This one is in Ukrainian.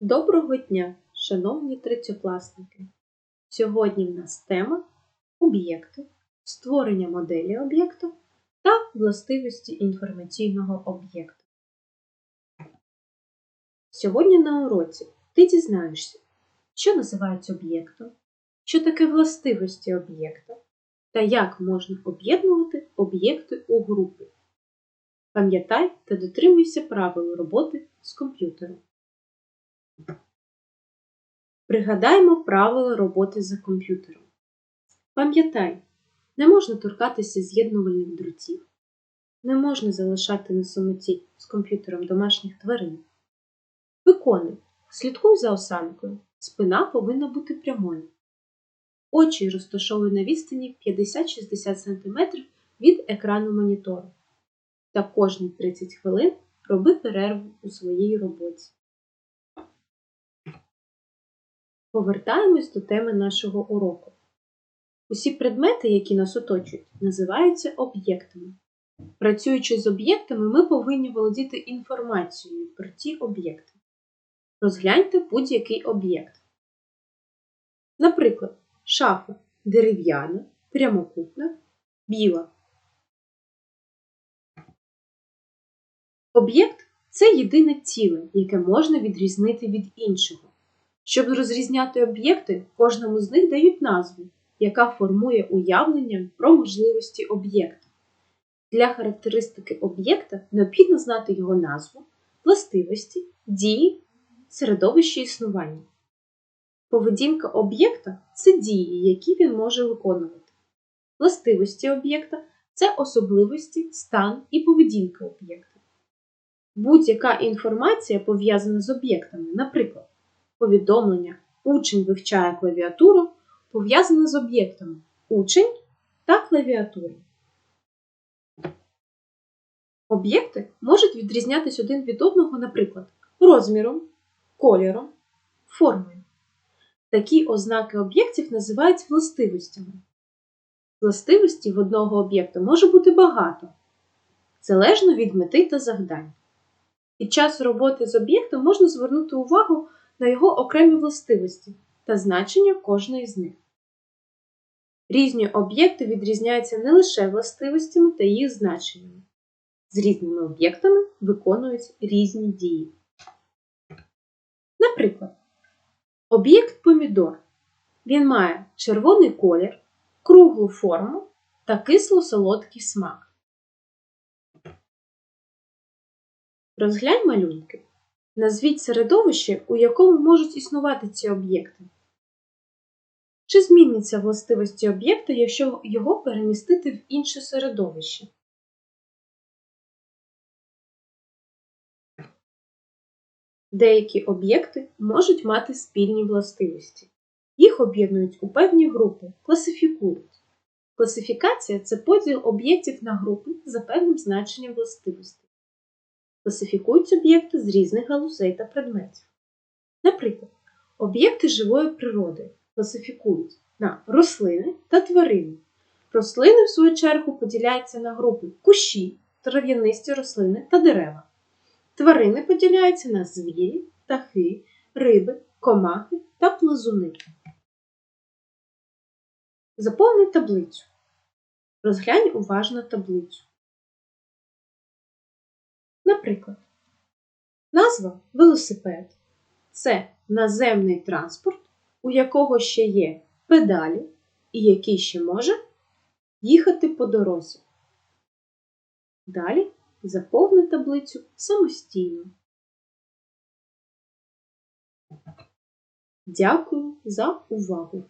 Доброго дня, шановні третьокласники! Сьогодні в нас тема об'єкти, створення моделі об'єкту та властивості інформаційного об'єкту. Сьогодні на уроці ти дізнаєшся, що називається об'єктом, що таке властивості об'єкта та як можна об'єднувати об'єкти у групи. Пам'ятай та дотримуйся правил роботи з комп'ютером. Пригадаємо правила роботи за комп'ютером. Пам'ятай, не можна торкатися з'єднувальних дротів, не можна залишати на самоті з комп'ютером домашніх тварин. Виконуй, слідкуй за осанкою, спина повинна бути прямою. Очі розташовуй на відстані 50-60 см від екрану монітору. Та кожні 30 хвилин роби перерву у своїй роботі. Повертаємось до теми нашого уроку. Усі предмети, які нас оточують, називаються об'єктами. Працюючи з об'єктами, ми повинні володіти інформацією про ті об'єкти. Розгляньте будь-який об'єкт. Наприклад, шафа дерев'яна, прямокутна, біла. Об'єкт це єдине ціле, яке можна відрізнити від іншого. Щоб розрізняти об'єкти, кожному з них дають назву, яка формує уявлення про можливості об'єкта. Для характеристики об'єкта необхідно знати його назву, властивості, дії, середовище існування. Поведінка об'єкта це дії, які він може виконувати. Властивості об'єкта це особливості, стан і поведінка об'єкта. Будь-яка інформація пов'язана з об'єктами, наприклад, повідомлення Учень вивчає клавіатуру пов'язане з об'єктами учень та клавіатура. Об'єкти можуть відрізнятися один від одного, наприклад, розміром, кольором, формою. Такі ознаки об'єктів називають властивостями. Властивості в одного об'єкта може бути багато, залежно від мети та завдань. Під час роботи з об'єктом можна звернути увагу на його окремі властивості та значення кожної з них. Різні об'єкти відрізняються не лише властивостями та їх значеннями. З різними об'єктами виконують різні дії. Наприклад, об'єкт помідор. Він має червоний колір, круглу форму та кисло-солодкий смак. Розглянь малюнки. Назвіть середовище, у якому можуть існувати ці об'єкти. Чи зміняться властивості об'єкта, якщо його перемістити в інше середовище? Деякі об'єкти можуть мати спільні властивості. Їх об'єднують у певні групи, класифікують. Класифікація це поділ об'єктів на групи за певним значенням властивостей класифікують об'єкти з різних галузей та предметів. Наприклад, об'єкти живої природи класифікують на рослини та тварини. Рослини, в свою чергу, поділяються на групи кущі, трав'янисті рослини та дерева. Тварини поділяються на звірі, птахи, риби, комахи та плазуни. Заповни таблицю. Розглянь уважно таблицю. Наприклад, назва велосипед це наземний транспорт, у якого ще є педалі і який ще може їхати по дорозі. Далі заповни таблицю самостійно. Дякую за увагу!